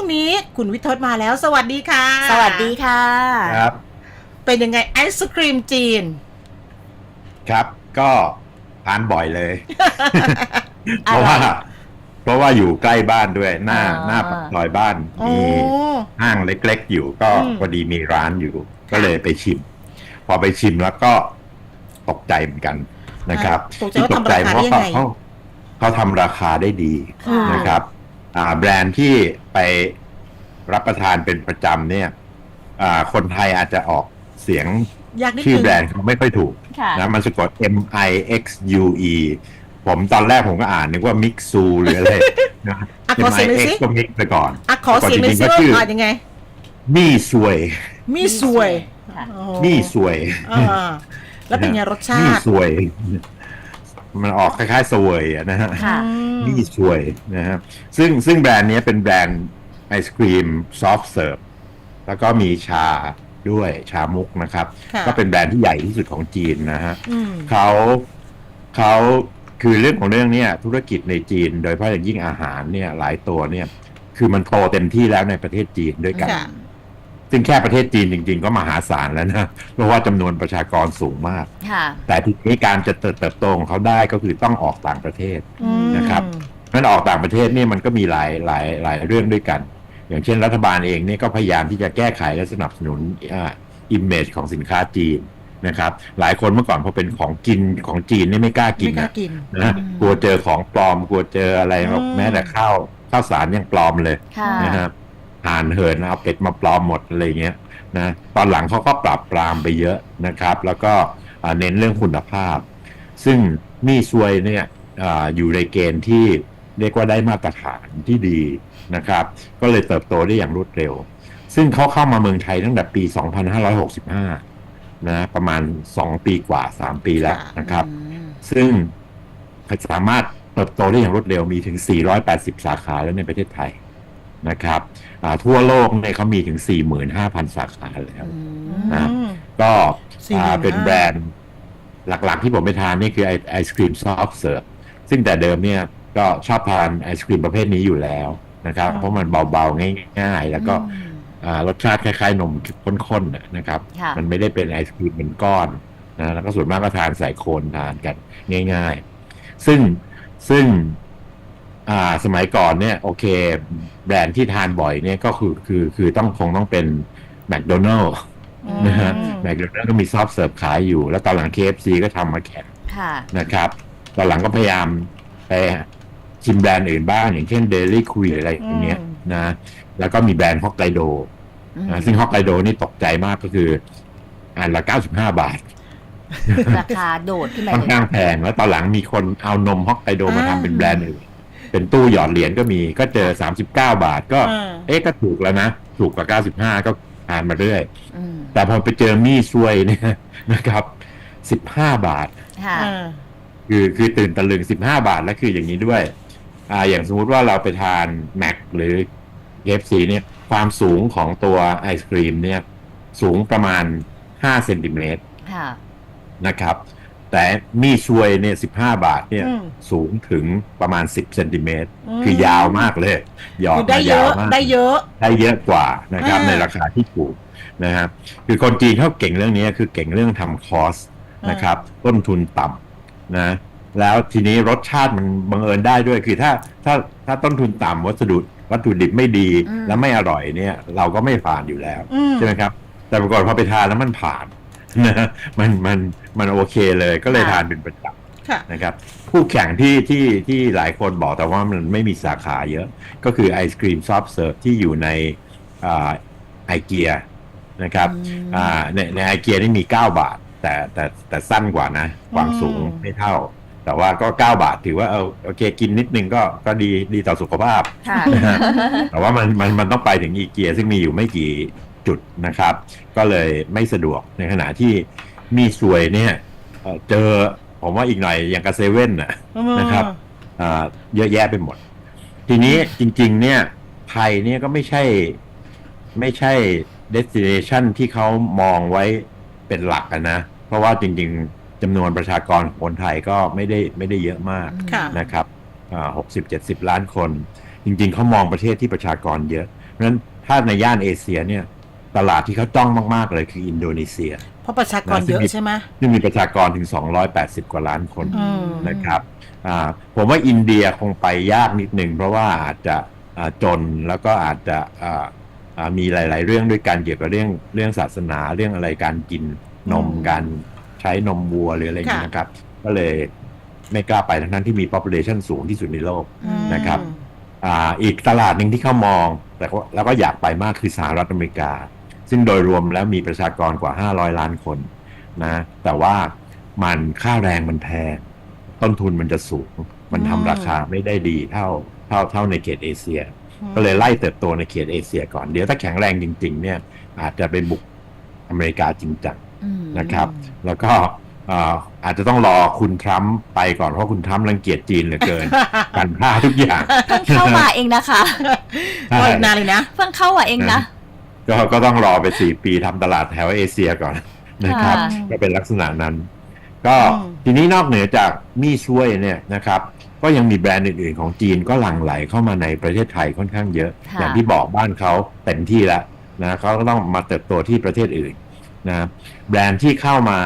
วงนี้คุณวิทศมาแล้ว สวัสดีค่ะ สวัสดีค่ะ ครับ เป็นยังไงไอศครีมจีน ครับ ก็ทานบ่อยเลย เพอร่อยราะว่า เพราะว่าอยู่ใกล้บ้านด้วย หน้าอ่าหน้าปากซอยบ้านโอ้มีห้างเล็กๆอยู่ ก็อืมพอดีมีร้านอยู่ ก็เลยไปชิม พอไปชิมแล้วก็ตกใจเหมือนกันนะครับ ตกใจว่าทำราคาได้ยังไงเขาเขาทำราคาได้ดีอืมนะครับ อ่าแบรนด์ที่ไปรับประทานเป็นประจำเนี่ย อ่า คนไทยอาจจะออกเสียงอยากนิดชื่อนึงแบรนด์เขาไม่ค่อยถูกค่ะนะมันสะกด M I X U E ผมตอนแรกผมก็อ่านนึกว่ามิกซูหรืออะไรนะ อะขอ M เสียง I หน่อย X สิก็มิกไปก่อน อะขอเสียงหน่อยสิปกว่าติจริงๆก็ชื่ออ่านยังไง มี่ซวย มีสวยค่ะ โอ้มี่ซวย อ่าแล้วเป็นไงรสชามี่ติ ซวย มันออกคล้ายๆสวยอะนะฮะค่ะอืมมี่ซวยนะฮะซึ่งซึ่งแบรนด์เนี้ยเป็นแบรนด์ไอศครีมซอฟต์เสิร์ฟแล้วก็มีชาด้วยชามุกนะครับ ค่ะ ก็เป็นแบรนด์ที่ใหญ่ที่สุดของจีนนะฮะ อืม เขาเขาคือเรื่องของเรื่องเนี่ยธุรกิจในจีน โดยเฉพาะอย่างยิ่งอาหารเนี่ยหลายตัวเนี่ย คือมันโตเต็มที่แล้วในประเทศจีนด้วยกัน ค่ะ ซึ่งแค่ประเทศจีนจริง ๆ ก็มหาศาลแล้วนะเพราะว่าจำนวนประชากรสูงมาก ค่ะแต่ทีนี้การจะเติบโตของเขาได้ก็คือต้องออกต่างประเทศ อืม นะครับ นั้นออกต่างประเทศเนี่ยมันก็มีหลายหลายหลายเรื่องด้วยกัน อย่างเช่นรัฐบาลเองเนี่ยก็พยายามที่จะแก้ไขและสนับสนุนอ่าอิมเมจของสินค้าจีนนะครับ หลายคนเมื่อก่อนพอเป็นของกินของจีนเนี่ยไม่กล้ากิไม่นกล้านะกิน นะอืม กลัวเจอของปลอมกลัวเจออะไรอืม แม้แต่ข้าวข้าวสารยังปลอมเลย ค่ะ นะครับ ห่านเหินเอาเป็ดมาปลอมหมดอะไรเงี้ยนะตอนหลังเขาก็ปรับปรามไปเยอะนะครับ แล้วก็อ่าเน้นเรื่องคุณภาพ ซึ่งมี่ซวยเนี่ยอาอยู่ในเกณฑ์ที่เรียกว่าได้มาตรฐานที่ดีนะครับ ก็เลยเติบโตได้อย่างรวดเร็ว ซึ่งเขาเข้ามาเมืองไทยตั้งแต่ปี 2565 นะ ประมาณ 2 ปีกว่า 3 ปีแล้วนะครับอืมซึ่งสามารถเติบโตได้อย่างรวดเร็วมีถึง 480 สาขาแล้วในประเทศไทย นะครับอ่าทั่วโลกเนี่ยเขามีถึง 45,000 สาขาแล้วอือืมนะมก็45,000อ่าเป็นแบรนด์หลักๆที่ผมไปทานนี่คือไอไอศครีมซอฟต์เสิร์ฟซึ่งแต่เดิมเนี่ยก็ชอบทานไอศครีมประเภทนี้อยู่แล้วนะครับอ๋อเพราะมันเบาๆ ง่ายๆ แล้วก็อืมอ่ารสชาติคล้ายๆ นมข้นๆน่ะนะครับค่ะมันไม่ได้เป็นไอศครีมเป็นก้อนนะแล้วก็ส่วนมากก็ทานใส่โคนทานกันง่าย ๆ ซึ่งซึ่ง อ่าสมัยก่อนเนี่ยโอเค แบรนด์ที่ทานบ่อยเนี่ยก็คือคือคือต้องคงต้องเป็นแม d โดนัล s อืมนะฮะแม d โดนัล s ก็มีซอฟต์เสิร์ฟขายอยู่ แล้วตอนหลัง KFC ก็ทำมาแข่งค่ะนะครับ ตอนหลังก็พยายามไปชิมแบรนด์อื่นบ้าง อย่างเช่น Daily Queen อะไรอย่างเงี้ยอืมนะแล้วก็มีแบรนด์ฮอกไกโดอืมนะซึ่งฮอกไกโดนี่ตกใจมากก็คืออันละ95บาท ราคาโดดขึ้นไปค่อนเลยข้างแพงแล้วตอนหลังมีคนเอานมฮอกไกโดมาอ่าทำเป็นแบรนด์อื่น เป็นตู้หยอดเหรียญก็มีก็เจอ 39 บาทก็อ่าเอ๊ะก็ถูกแล้วนะ ถูกกว่า 95 ก็ทานมาเรื่อยอืมแต่พอไปเจอมี่ซวยเนี่ยนะครับ 15 บาทค่ะอ่าคือคือตื่นตะลึง 15 บาทแล้วคืออย่างนี้ด้วย อ่า อย่างสมมุติว่าเราไปทานแม็กหรือ KFC เนี่ย ความสูงของตัวไอศครีมเนี่ย สูงประมาณ 5 เซนติเมตรค่ะนะครับ แต่มี่ช่วยเนี่ย15บาทเนี่ย อืม สูงถึงประมาณ10เซนติเมตรอืมคือยาวมากเลยหยอดคือได้มาเยยาวอะมาก ได้เยอะ ได้เยอะกว่านะครับอ่าในราคาที่ถูกนะครับคือคนจีนเขาเก่งเรื่องนี้คือเก่งเรื่องทำคอสนะครับ ต้นทุนต่ำนะแล้วทีนี้รสชาติมันบังเอิญได้ด้วยคือถ้าถ้าถ้าต้นทุนต่ำวัสดุวัตถุดิบไม่ดีอืม แล้วไม่อร่อยเนี่ย เราก็ไม่ผ่านอยู่แล้ว อืม ใช่ไหมครับ แต่ปรากฏพอไปทานแล้วมันผ่าน นะมันมันมันโอเคเลยก็เลยทานเป็นประจค่ะำนะครับคู่แข่งที่ที่ที่หลายคนบอกแต่ว่ามันไม่มีสาขาเยอะ ก็คือไอศครีมซอฟต์เซิร์ฟที่อยู่ในไอเกียนะครับอืมอ่าในในไอเกียนี่มี 9 บาท แต่แต่แต่สั้นกว่านะ ความสูงอืมไม่เท่า แต่ว่าก็ 9 บาทถือว่าเออโอเคกินนิดนึงก็ก็ดีดีต่อสุขภาพค่ะนะฮะแต่ว่ามันมันมันต้องไปถึงอีเกียซึ่งมีอยู่ไม่กี่ จุดนะครับ ก็เลยไม่สะดวกในขณะที่มีสวยเนี่ยเอ่อเจอผมว่าอีกหน่อยอย่างกับเซเว่นน่ะนะครับอ่าเยอะแยะไปหมด ทีนี้จริง ๆ เนี่ยไทยเนี่ยก็ไม่ใช่ไม่ใช่ destination ที่เขามองไว้เป็นหลักอะนะ เพราะว่าจริง ๆจำนวนประชากรของคนไทยก็ไม่ได้ไม่ได้เยอะมากค่ะนะครับหกสิบเจ็ดสิบล้านคน จริง ๆเขามองประเทศที่ประชากรเยอะราะฉะนั้นถ้าในย่านเอเชียเนี่ย ตลาดที่เขาจ้องมาก ๆ เลยคืออินโดนีเซีย เพราะประชากรเยอะใช่ไหมที่มีประชากรถึง 280 กว่าล้านคนอืมนะครับอ่าผมว่าอินเดียคงไปยากนิดนึง เพราะว่าอาจจะอ่าจนแล้วก็อาจจะอ่าอ่ามีหลาย ๆ เรื่องด้วยกันเกี่ยวกับเรื่องเรื่องศาสนาเรื่องอะไรการกินนมอืมการใช้นมวัวหรืออะไรอย่างนี้ยนะครับ ก็เลยไม่กล้าไปทั้งนั้นที่มี population สูงที่สุดในโลกอืมนะครับอ่าอีกตลาดหนึ่งที่เขามองแต่ก็แล้วก็อยากไปมากคือสหรัฐอเมริกา ซึ่งโดยรวมแล้วมีประชากรกว่า 500 ล้านคนนะแต่ว่ามันค่าแรงมันแพง ต้นทุนมันจะสูง มันทำอืมราคาไม่ได้ดีเท่าเท่าเท่าในเขตเอเชีย ก็เลยไล่เติบโตในเขตเอเชียก่อน เดี๋ยวถ้าแข็งแรงจริง ๆ เนี่ย อาจจะไปบุกอเมริกาจริงจังอืมนะครับ แล้วก็อ่าอาจจะต้องรอคุณทรัมป์ไปก่อนเพราะคุณทรัมป์รังเกียจจีนเหลือเกินกันพลาทุกอย่างเพิ่งเข้ามาเองนะคะก็อีกนานเลยนะ เพิ่งเข้ามาเองนะ ก็ก็ต้องรอไปสี่ปีทำตลาดแถวเอเชียก่อนนะครับค่ะก็เป็นลักษณะนั้น ก็อืมทีนี้นอกเหนือจากมี่ช่วยเนี่ยนะครับ ก็ยังมีแบรนด์อื่น ๆ ของจีนก็หลั่งไหลเข้ามาในประเทศไทยค่อนข้างเยอะค่ะอย่างที่บอกบ้านเขาเต็มที่แล้วนะเขาก็ต้องมาเติบโตที่ประเทศอื่นนะแบรนด์ที่เข้ามา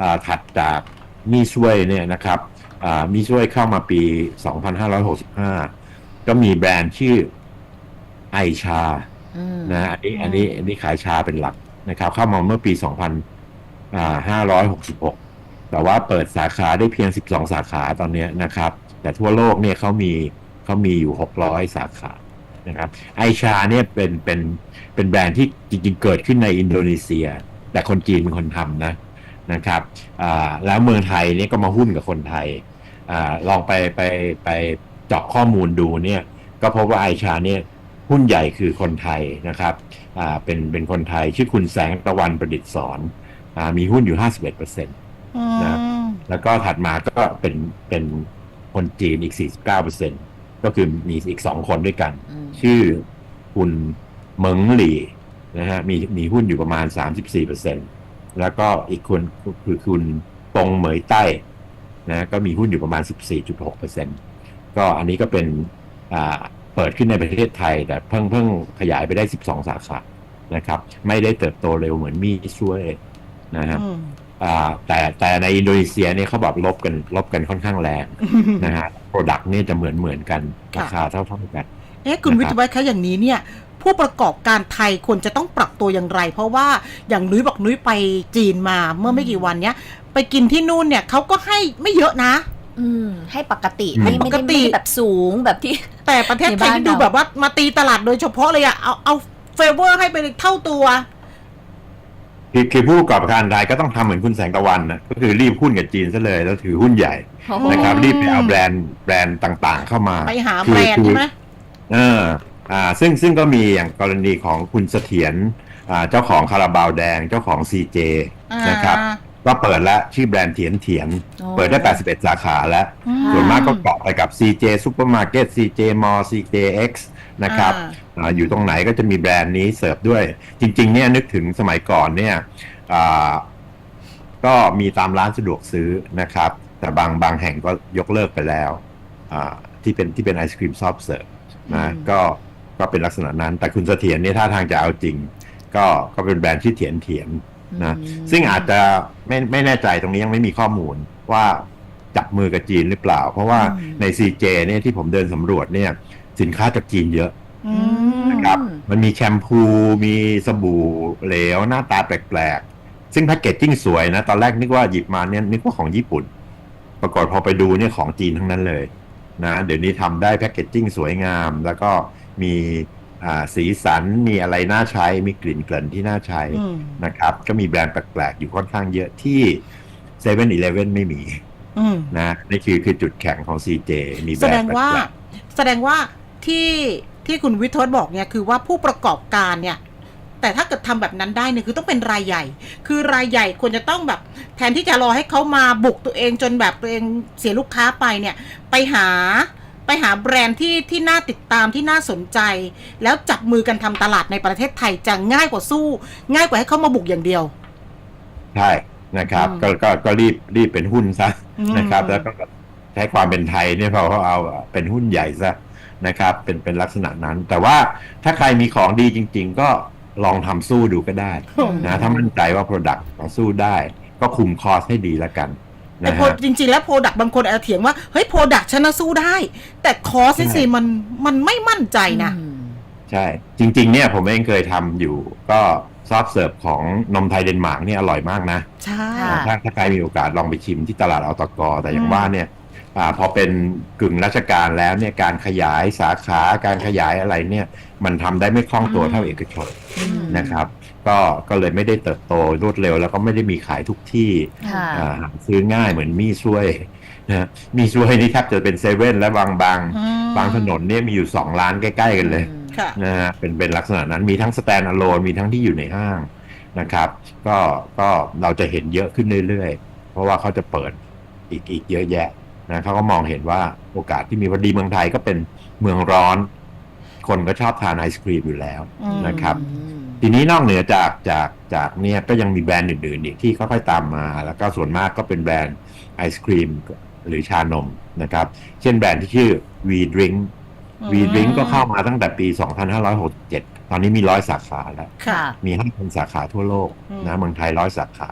อ่าถัดจากมี่ช่วยเนี่ยนะครับอ่ามี่ช่วยเข้ามาปี 2565 ก็มีแบรนด์ชื่อไอชาอืม นะอันนี้อันนี้อันนี้ขายชาเป็นหลักนะครับ เข้ามาเมื่อปี 2566 แต่ว่าเปิดสาขาได้เพียง 12 สาขาตอนเนี้ยนะครับ แต่ทั่วโลกเนี่ยเขามีเขามีอยู่ 600 สาขานะครับไอชาเนี่ยเป็นเป็นเป็นแบรนด์ที่จริงๆเกิดขึ้นในอินโดนีเซีย แต่คนจีนเป็นคนทำนะนะครับอ่าแล้วเมืองไทยเนี่ยก็มาหุ้นกับคนไทยอาลองไปไปไปเจาะข้อมูลดูเนี่ย ก็พบว่าไอชาเนี่ย หุ้นใหญ่คือคนไทยนะครับอ่าเป็นเป็นคนไทยชื่อคุณแสงตะวันประดิษฐ์สอนอามีหุ้นอยู่ 51%อืมนะแล้วก็ถัดมาก็เป็นเป็นคนจีนอีก 49%ก็คือมีอีก2คนด้วยกันอืมชื่อคุณเหมิงหลี่นะฮะมีมีหุ้นอยู่ประมาณ 34%แล้วก็อีกคนคือคุณตงเหมยใต้นะก็มีหุ้นอยู่ประมาณ 14.6%ก็อันนี้ก็เป็นอ่า เปิดขึ้นในประเทศไทย แต่เพิ่งเพิ่งขยายไปได้ 12 สาขานะครับ ไม่ได้เติบโตเร็วเหมือนมีช่วยนะครับอืมอ่าแต่แต่ในอินโดนีเซียเนี่ยเขาบอกลบกันลบกันค่อนข้างแรงนะฮะโปรดักต์เนี่ยจะเหมือนเหมือนกันค่ะราคาเท่าเท่ากันเอ๊ะคุณนะครับวิทยาวัฒน์คะอย่างนี้เนี่ยผู้ประกอบการไทยควรจะต้องปรับตัวอย่างไร เพราะว่าอย่างนุ้ยบอกนุ้ยไปจีนมาเมื่อไม่กี่วันเนี้ยไปกินที่นู่นเนี่ยเขาก็ให้ไม่เยอะนะ อืมให้ปกติอืมไม่ไม่ปกได้ติไม่ได้แบบสูงแบบที่ แต่ประเทศไทยในบ้านนี่ดูเราแบบว่ามาตีตลาดโดยเฉพาะเลยอะเอาเอาเฟเวอร์ให้ไปเท่าตัวคือคือผู้ประกอบการรายก็ต้องทำเหมือนคุณแสงตะวันนะก็คือรีบหุ้นกับจีนซะเลยแล้วถือหุ้นใหญ่โอ้โหนะครับอืมรีบไปเอาแบรนด์แบรนด์ต่างๆ เข้ามาไปหาคืแบอรนด์คือใช่ไหมเอออ่าซึ่งซึ่งก็มีอย่างกรณีของคุณเสถียรอ่าเจ้าของคาราบาวแดงเจ้าของ CJ นะครับ ก็เปิดแล้วชื่อแบรนด์เถียนเถียนโอ้เปิดได้ 81 สาขาแล้วอืมส่วนมากก็เกาะไปกับ CJ Supermarket CJ Mall CJX นะครับอ่าอาอยู่ตรงไหนก็จะมีแบรนด์นี้เสิร์ฟด้วย จริง ๆ เนี่ยนึกถึงสมัยก่อนเนี่ยอ่าก็มีตามร้านสะดวกซื้อนะครับ แต่บางบางแห่งก็ยกเลิกไปแล้วอ่าที่เป็นที่เป็นไอศครีมซอฟต์เสิร์ฟนะอืมก็ก็เป็นลักษณะนั้น แต่คุณเสถียรเนี่ยท่าทางจะเอาจริง ก็ก็เป็นแบรนด์ที่เถียนเถียน นะอืมซึ่งอาจจะไม่ไม่แน่ใจตรงนี้ยังไม่มีข้อมูลว่าจับมือกับจีนหรือเปล่า เพราะว่าอืมใน CJ เนี่ยที่ผมเดินสำรวจเนี่ย สินค้าจากจีนเยอะอืมนะครับมันมีแชมพูมีสบู่เหลวหน้าตาแปลกๆ ซึ่งแพคเกจจิ้งสวยนะ ตอนแรกนึกว่าหยิบมาเนี่ยนึกว่าของญี่ปุ่น ปรากฏพอไปดูเนี่ยของจีนทั้งนั้นเลยนะเดี๋ยวนี้ทำได้แพคเกจจิ้งสวยงาม แล้วก็มีอ่า สีสันมีอะไรน่าใช้มีกลิ่นเกลิ่นที่น่าใช้อืมนะครับ ก็มีแบรนด์แปลกๆ อยู่ค่อนข้างเยอะที่7 e เ e ่ e อไม่มีอืมนะนี่คือคือจุดแข็งของ CJ มีแบแสรดนงด์ว่าแปลกแสดงว่าที่ที่คุณวิทยบอกเนี่ยคือว่าผู้ประกอบการเนี่ย แต่ถ้าเกิดทำแบบนั้นได้เนี่ยคือต้องเป็นรายใหญ่ คือรายใหญ่ควรจะต้องแบบ แทนที่จะรอให้เขามาบุกตัวเองจนแบบตัวเองเสียลูกค้าไปเนี่ย ไปหา ไปหาแบรนด์ที่ที่น่าติดตามที่น่าสนใจ แล้วจับมือกันทำตลาดในประเทศไทยจะง่ายกว่าสู้ ง่ายกว่าให้เขามาบุกอย่างเดียวๆใช่นะครับอืมก็ก็ก็รีบรีบเป็นหุ้นซะอืมนะครับ แล้วก็ใช้ความเป็นไทยเนี่ยพอเขาเอาเป็นหุ้นใหญ่ซะนะครับ เป็นเป็นลักษณะนั้น แต่ว่าถ้าใครมีของดีจริง ๆ ก็ลองทำสู้ดูก็ได้อืมนะถ้ามั่นใจว่า Product เราสู้ได้ ก็คุมคอสให้ดีแล้วกัน แต่นะโพฮะ จริง ๆ แล้วโปรดักบางคนอาจจะเถียงว่าเฮ้ยโปรดักฉันนะสู้ได้ แต่คอสนี่สิใช่มันมันไม่มั่นใจนะ อืม ใช่ จริง ๆ เนี่ยผมเองเคยทำอยู่ ก็ซอฟต์เสิร์ฟของนมไทยเดนมาร์กเนี่ยอร่อยมากนะ ใช่ ค่ะ ถ้าถ้าใครมีโอกาสลองไปชิมที่ตลาดอตกแต่อย่างอืม ว่าเนี่ยอาพอเป็นกึ่งราชการแล้วเนี่ยการขยายสาขาการขยายอะไรเนี่ยมันทำได้ไม่คล่องตัวเท่าเอกชนอืม นะครับ ก็ก็เลยไม่ได้เติบโตรวดเร็ว แล้วก็ไม่ได้มีขายทุกที่ค่ะอ่าหาซื้อง่ายเหมือนมี่ช่วยนะมี่ช่วยนี่แทบจะเป็นเซเว่นและบางบางอืมบางถนนเนี่ยมีอยู่สองร้านใกล้ ๆ กันเลยอืมค่ะนะฮะเป็นเป็นลักษณะนั้นมีทั้งสแตนด์อะโลนมีทั้งที่อยู่ในห้างนะครับ ก็ก็เราจะเห็นเยอะขึ้นเรื่อยๆ เพราะว่าเขาจะเปิดอีกอีกเยอะแยะนะเขาก็มองเห็นว่าโอกาสที่มีพอดีเมืองไทยก็เป็นเมืองร้อน คนก็ชอบทานไอศครีมอยู่แล้วอืมนะครับอืม ทีนี้นอกเหนือจากจากจากเนี่ยก็ยังมีแบรนด์อื่นๆอีกที่ค่อยๆตามมา แล้วก็ส่วนมากก็เป็นแบรนด์ไอศครีมหรือชานมนะครับ เช่นแบรนด์ที่ชื่อ V Drink อืม V Drink ก็เข้ามาตั้งแต่ปี 2567 ตอนนี้มีร้อยสาขาแล้วค่ะมีห้าพันสาขาทั่วโลกอืมนะเมืองไทยร้อยสาขา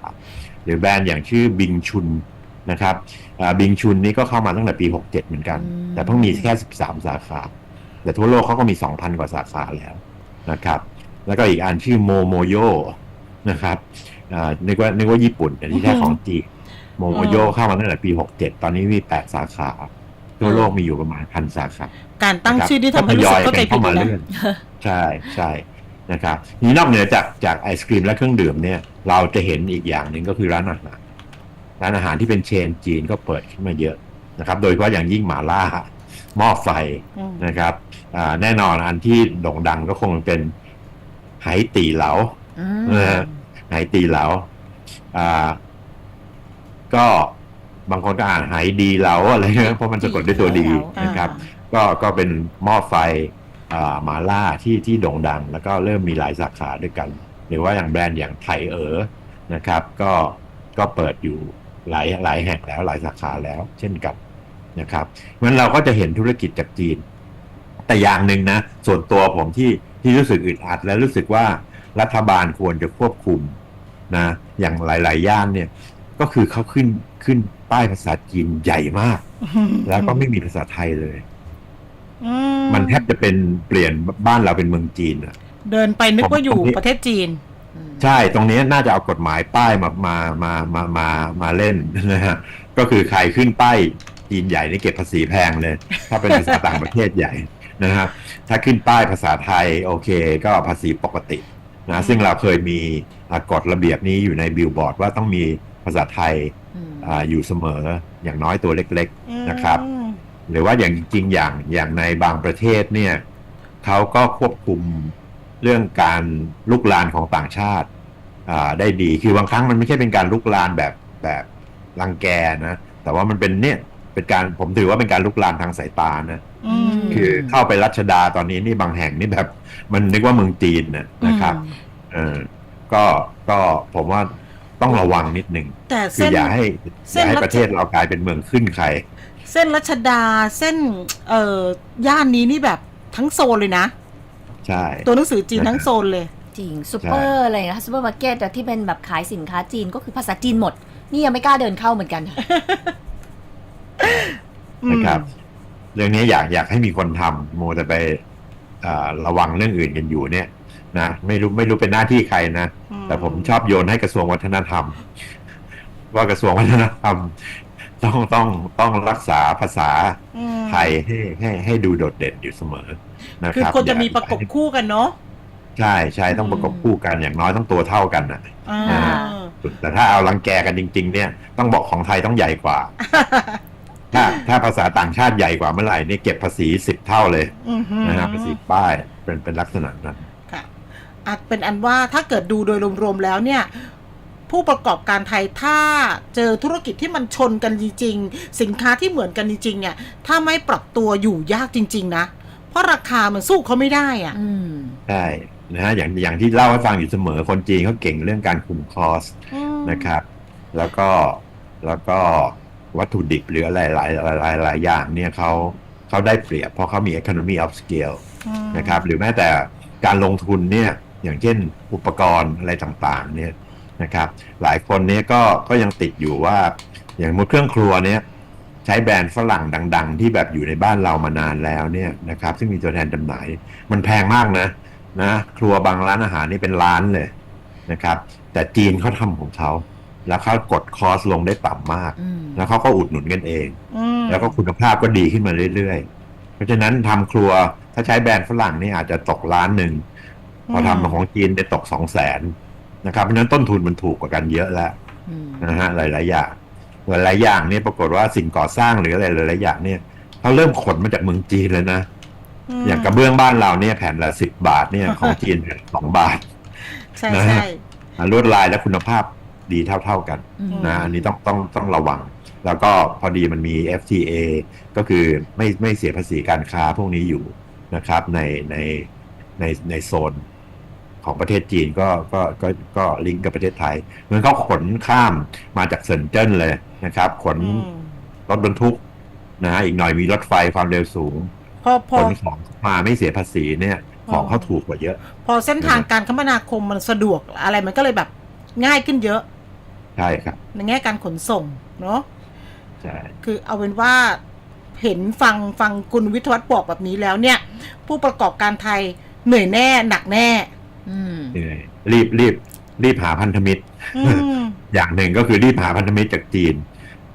หรือแบรนด์อย่างชื่อบิงชุนนะครับบิงชุนนี่ก็เข้ามาตั้งแต่ปี 67 เหมือนกันอืมแต่เพิ่งมีแค่ 13 สาขา แต่ทั่วโลกเขาก็มี 2,000 กว่าสาขาแล้วนะครับ แล้วก็อีกอันชื่อโมโมโยนะครับอ่านึกว่านึกว่าญี่ปุ่นแต่ที่แท้ของจีนโมโมโยเข้ามาตั้งแต่ปี 67 ตอนนี้มี 8 สาขาทั่วโลกมีอยู่ประมาณพันสาขาการตั้งนะครับชื่อที่ทำให้รู้สึกเข้าใจทยอยผิดนเลยนะเรื่อยใช่ใช่นะครับทีนี้นอกเหนือจากจากไอศครีมและเครื่องดื่มเนี่ย เราจะเห็นอีกอย่างหนึ่งก็คือร้านอาหารร้านอาหารที่เป็นเชนจีนก็เปิดขึ้นมาเยอะนะครับ โดยเฉพาะอย่างยิ่งหมาล่าหม้อไฟอืมนะครับอ่าแน่นอนอันที่โด่งดังก็คงเป็น ไหตีเหลาอืมเออไหตีเหลาอ่า ก็บางคนก็อ่านไหดีเหลาอะไรเงี้ยเพราะมันสะกดด้วยตัวดีนะครับ ก็ก็เป็นหม้อไฟอ่าหมาล่าที่ที่โด่งดัง แล้วก็เริ่มมีหลายสาขาด้วยกัน หรือว่าอย่างแบรนด์อย่างไทเอ๋อนะครับ ก็ก็เปิดอยู่หลายหลายแห่งแล้วหลายสาขาแล้ว เช่นกันนะครับเพราะฉะนั้นเราก็จะเห็นธุรกิจจากจีน แต่อย่างหนึ่งนะ ส่วนตัวผมที่ ที่รู้สึกอึดอัดและรู้สึกว่ารัฐบาลควรจะควบคุมนะอย่างหลาย ๆ ย่านเนี่ย ก็คือเขาขึ้นขึ้นป้ายภาษาจีนใหญ่มาก แล้วก็ไม่มีภาษาไทยเลยอืมันแทบจะเป็นเปลี่ยนบ้านเราเป็นเมืองจีนอะเดินไปนึกว่าอยู่ผมประเทศจีนอืมใช่ตรงนี้น่าจะเอากฎหมายป้ายมามามามามามาเล่นนะฮะก็คือใครขึ้นป้ายจีนใหญ่นี่เก็บภาษีแพงเลย ถ้าเป็นภาษาต่างประเทศใหญ่ นะครับถ้าขึ้นป้ายภาษาไทยโอเค ก็ภาษีปกตินะซึ่งเราเคยมีอ่ากฎระเบียบนี้อยู่ในบิลบอร์ดว่าต้องมีภาษาไทยอืมอาอยู่เสมออย่างน้อยตัวเล็กอืมนะครับๆหรือว่าอย่างจริงๆอย่างอย่างในบางประเทศเนี่ยเขาก็ควบคุมเรื่องการลุกลานของต่างชาติอ่าได้ดีคือบางครั้งมันไม่ใช่เป็นการลุกลานแบบแบบรังแกนะแต่ว่ามันเป็นเนี่ย เป็นการผมถือว่าเป็นการลุกลานทางสายตานะอืมคือเข้าไปรัชดาตอนนี้นี่บางแห่งนี่แบบ มันนึกว่าเมืองจีนนะนะครับเออก็ก็ผมว่าต้องระวังนิดหนึ่งแต่คือเส้นอย่าให้อเส้นย่าให้รัชประเทศเรากลายเป็นเมืองขึ้นใคร เส้นรัชดาเส้นเอ่อย่านนี้นี่แบบทั้งโซนเลยนะ ใช่ ตัวหนังสือจีนทั้งโซนเลย จริงซูเปอร์อะไรนะซูเปอร์มาร์เก็ตที่เป็นแบบขายสินค้าจีนก็คือภาษาจีนหมด นี่ยังไม่กล้าเดินเข้าเหมือนกัน นะครับ เรื่องนี้อยากอยากให้มีคนทำโมแต่ไปอ่าระวังเรื่องอื่นกันอยู่เนี่ยนะไม่รู้ไม่รู้เป็นหน้าที่ใครนะอืมแต่ผมชอบโยนให้กระทรวงวัฒนธรรม ว่ากระทรวงวัฒนธรรม ต้องต้องต้องรักษาภาษาอืมไทยให้ให้ให้ดูโดดเด่นอยู่เสมอนะคือครับคนจะอย่ามีประกบคู่กันเนาะใช่ใช่ต้องประกบคู่กันอย่างน้อยต้องตัวเท่ากันนะอ่าอ่าแต่ถ้าเอารังแกกันจริง ๆ เนี่ย ต้องบอกของไทยต้องใหญ่กว่า ถ้าถ้าภาษาต่างชาติใหญ่กว่าเมื่อไหร่เนี่ยเก็บภาษีสิบเท่าเลยอือหือนะฮะภาษีป้ายเป็นเป็นลักษณะนั้นค่ะอาจเป็นอันว่าถ้าเกิดดูโดยรวมๆแล้วเนี่ย ผู้ประกอบการไทยถ้าเจอธุรกิจที่มันชนกันจริงๆ สินค้าที่เหมือนกันจริงๆเนี่ย ถ้าไม่ปรับตัวอยู่ยากจริง ๆ นะ เพราะราคามันสู้เขาไม่ได้อะอืมใช่นะฮะอย่างอย่างที่เล่าให้ฟังอยู่เสมอคนจีนเขาเก่งเรื่องการคุมคอสอืมนะครับ แล้วก็แล้วก็ วัตถุดิบหรืออะไรหลายหลายหลายหลายอย่างเนี่ยเขาเขาได้เปรียบเพราะเขามี economy of scale อืมนะครับหรือแม้แต่การลงทุนเนี่ยอย่างเช่นอุปกรณ์อะไรต่างๆเนี่ยนะครับหลายคนเนี่ยก็ก็ยังติดอยู่ว่า อย่างมือเครื่องครัวเนี่ยใช้แบรนด์ฝรั่งดัง ๆ ที่แบบอยู่ในบ้านเรามานานแล้วเนี่ยนะครับซึ่งมีตัวแทนจำหน่ายมันแพงมากนะนะครัวบางร้านอาหารนี่เป็นล้านเลยนะครับ แต่จีนเขาทำของเขา แล้วเขากดคอสลงได้ต่ำมากอืมแล้วเขาก็อุดหนุนกันเองอืมแล้วก็คุณภาพก็ดีขึ้นมาเรื่อยๆ เพราะฉะนั้นทำครัวถ้าใช้แบรนด์ฝรั่งนี่อาจจะตกล้านหนึ่ง พอทำของจีนจะตกสองแสนนะครับ เพราะฉะนั้นต้นทุนมันถูกกว่ากันเยอะแล้วอืมนะฮะหลายๆอย่างหลายๆอย่างเนี่ยปรากฏว่าสิ่งก่อสร้างหรืออะไรหลายๆอย่างเนี่ยเขาเริ่มขนมาจากเมืองจีนเลยนะมอย่างกระเบื้องบ้านเราเนี่ยแผ่นละสิบบาทเนี่ยของจีนแผ่นสองบาทใช่นะใช่อะลวดลายและคุณภาพ ดีเท่า ๆกันอืมนะอันนี้ต้องต้องต้องระวัง แล้วก็พอดีมันมี FTA ก็คือไม่ไม่เสียภาษีการค้าพวกนี้อยู่นะครับในในในในโซนของประเทศจีนก็ก็ก็ก็ลิงก์กับประเทศไทยเหมือนเขาขนข้ามมาจากเซินเจิ้นเลยนะครับ ขนอืมรถบรรทุกนะฮะอีกหน่อยมีรถไฟความเร็วสูงพอพขอนของมาไม่เสียภาษีเนี่ย ของอ๋อเขาถูกกว่าเยอะ พอเส้นทางการคมนาคมมันสะดวกอะไรมันก็เลยแบบง่ายขึ้นเยอะ ใช่ครับ ในแง่การขนส่งเนาะใช่คือเอาเป็นว่าเห็นฟังฟังคุณวิทยวัฒน์บอกแบบนี้แล้วเนี่ย ผู้ประกอบการไทยเหนื่อยแน่หนักแน่อืมเหนื่อยรีบรีบรีบหาพันธมิตรอืมอย่างหนึ่งก็คือรีบหาพันธมิตรจากจีน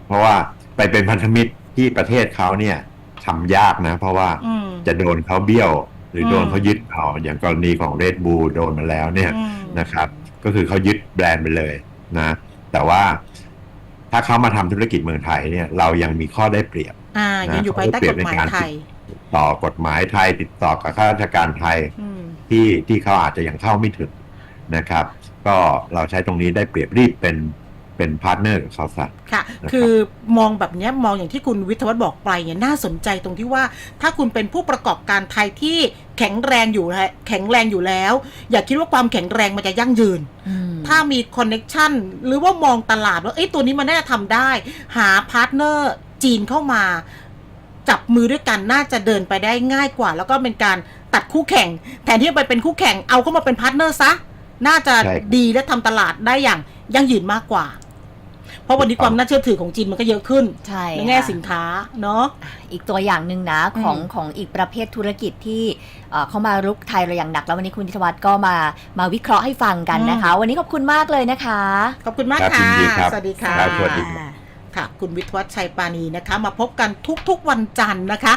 เพราะว่าไปเป็นพันธมิตรที่ประเทศเขาเนี่ยทำยากนะ เพราะว่าอืมจะโดนเขาเบี้ยว หรือโดนอืมเขายึดเอาอย่างกรณีของเรดบูโดนมาแล้วเนี่ยอืมนะครับ ก็คือเขายึดแบรนด์ไปเลยนะ แต่ว่าถ้าเขามาทำธุรกิจเมืองไทยเนี่ยเรายังมีข้อได้เปรียบอ่ายังอยู่ภายใต้กฎหมายไทยต่อกฎหมายไทยติดต่อกับข้าราชการไทยอืมที่ที่เขาอาจจะยังเข้าไม่ถึงนะครับ ก็เราใช้ตรงนี้ได้เปรียบรีบเป็น เป็นพาร์ทเนอร์กับเขาซะค่ะนะครับคือมองแบบเนี้ยมองอย่างที่คุณวิทยวัฒน์บอกไปเนี่ยน่าสนใจตรงที่ว่า ถ้าคุณเป็นผู้ประกอบการไทยที่แข็งแรงอยู่แล้วแข็งแรงอยู่แล้ว อย่าคิดว่าความแข็งแรงมันจะยั่งยืนอืมถ้ามีคอนเน็ชันหรือว่ามองตลาดว่าเอ้ยตัวนี้มันน่าจะทำได้ หาพาร์ทเนอร์จีนเข้ามาจับมือด้วยกันน่าจะเดินไปได้ง่ายกว่า แล้วก็เป็นการตัดคู่แข่ง แทนที่จะไปเป็นคู่แข่งเอาเข้ามาเป็นพาร์ทเนอร์ซะ น่าจะใช่ดีและทำตลาดได้อย่างยั่งยืนมากกว่า เพราะวันนี้ความน่าเชื่อถือของจีนมันก็เยอะขึ้นใช่ในแง่ค่ะสินค้าเนาะอีกตัวอย่างหนึ่งนะของอืมของอีกประเภทธุรกิจที่เอ่อเข้ามารุกไทยเราอย่างหนัก แล้ววันนี้คุณธิตวัฒน์ก็มามาวิเคราะห์ให้ฟังกันนะคะ วันนี้ขอบคุณมากเลยนะคะ ขอบคุณมากครับค่ะยินดีครับสวัสดีค่ะครับสวัสดีครับค่ะคุณวิทยวัฒน์ชัยปานีนะคะ มาพบกันทุกๆวันจันทร์นะคะ